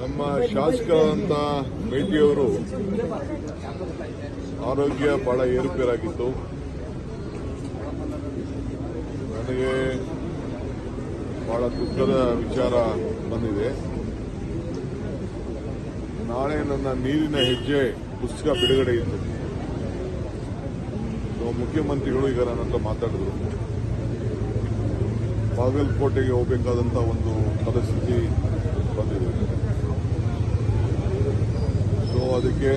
ನಮ್ಮ ಶಾಸಕ ಅಂತ ಮೇಟಿಯವರು ಆರೋಗ್ಯ ಬಹಳ ಏರುಪೇರಾಗಿತ್ತು. ನನಗೆ ಬಹಳ ದುಃಖದ ವಿಚಾರ ಬಂದಿದೆ. ನಾಳೆ ನನ್ನ ನೀರಿನ ಹೆಜ್ಜೆ ಪುಸ್ತಕ ಬಿಡುಗಡೆ ಇತ್ತು. ಮುಖ್ಯಮಂತ್ರಿಗಳು ಈಗ ನನ್ನ ಮಾತಾಡಿದ್ರು. ಬಾಗಲಕೋಟೆಗೆ ಹೋಗಬೇಕಾದಂಥ ಒಂದು ಪರಿಸ್ಥಿತಿ ಬಂದಿದೆ. ಸೊ ಅದಕ್ಕೆ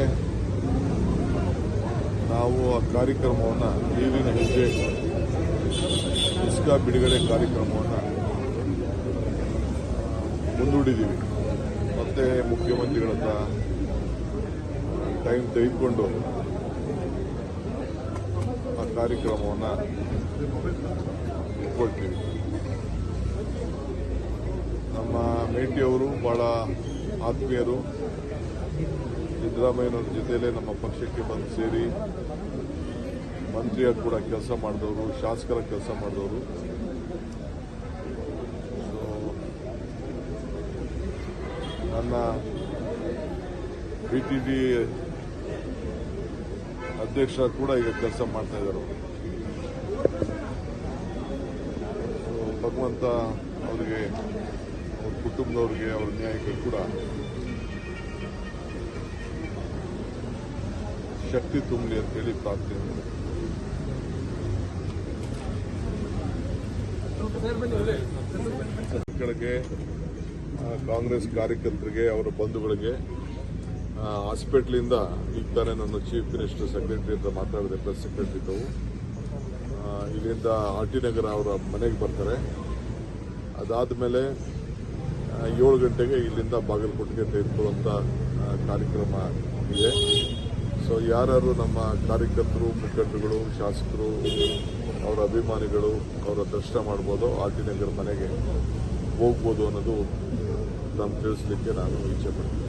ನಾವು ಆ ಕಾರ್ಯಕ್ರಮವನ್ನು ನೀರಿನ ಹೆಜ್ಜೆ, ಇಸ್ಕಾ ಬಿಡುಗಡೆ ಕಾರ್ಯಕ್ರಮವನ್ನು ಮುಂದೂಡಿದ್ದೀವಿ. ಮತ್ತೆ ಮುಖ್ಯಮಂತ್ರಿಗಳನ್ನ ಟೈಮ್ ತೆಗೆದುಕೊಂಡು ಆ ಕಾರ್ಯಕ್ರಮವನ್ನು ಇಟ್ಕೊಳ್ತೀವಿ ನಮ್ಮ ಭಾಳ ಆತ್ಮೀಯರು. ಸಿದ್ದರಾಮಯ್ಯನವ್ರ ಜೊತೆಯಲ್ಲೇ ನಮ್ಮ ಪಕ್ಷಕ್ಕೆ ಬಂದು ಸೇರಿ ಮಂತ್ರಿಯಾಗಿ ಕೂಡ ಕೆಲಸ ಮಾಡಿದವರು, ಶಾಸಕರ ಕೆಲಸ ಮಾಡಿದವರು. ಸೊ ನನ್ನ ಬಿ ಟಿ ಡಿ ಅಧ್ಯಕ್ಷ ಕೂಡ ಈಗ ಕೆಲಸ ಮಾಡ್ತಾ ಇದ್ದಾರೆ. ಭಗವಂತ ಅವರಿಗೆ ಅವ್ರ ಕುಟುಂಬದವ್ರಿಗೆ ಅವರ ನ್ಯಾಯಕ್ಕೆ ಕೂಡ ಶಕ್ತಿ ತುಂಬಲಿ ಅಂತೇಳಿ ಪ್ರಾರ್ಥನೆ ಮಾಡಿದೆ. ಮಕ್ಕಳಿಗೆ ಕಾಂಗ್ರೆಸ್ ಕಾರ್ಯಕರ್ತರಿಗೆ, ಅವರ ಬಂಧುಗಳಿಗೆ ಹಾಸ್ಪಿಟ್ಲಿಂದ ಈಗ ತಾನೇ ನನ್ನ ಚೀಫ್ ಮಿನಿಸ್ಟರ್ ಸೆಕ್ರೆಟರಿ ಅಂತ ಮಾತಾಡಿದೆ, ಪ್ರೆಸ್ ಸೆಕ್ರೆಟರಿ ತಾವು ಇಲ್ಲಿಂದ ಆರ್ ಟಿ ನಗರ ಅವರ ಮನೆಗೆ ಬರ್ತಾರೆ ಅದಾದಮೇಲೆ ಏಳು ಗಂಟೆಗೆ ಇಲ್ಲಿಂದ ಬಾಗಲಕೋಟೆಗೆ ತೆಗೆದುಕೊಳ್ಳುವಂಥ ಕಾರ್ಯಕ್ರಮ ಇದೆ. ಸೊ ಯಾರು ನಮ್ಮ ಕಾರ್ಯಕರ್ತರು, ಮುಖಂಡರುಗಳು, ಶಾಸಕರು, ಅವರ ಅಭಿಮಾನಿಗಳು, ಅವರ ದರ್ಶನ ಮಾಡ್ಬೋದು ಆ ನಗರ ಮನೆಗೆ ಹೋಗ್ಬೋದು ಅನ್ನೋದು ನಾನು ತಿಳಿಸ್ಲಿಕ್ಕೆ ನಾನು ಇಚ್ಛೆ ಪಡ್ತೀನಿ.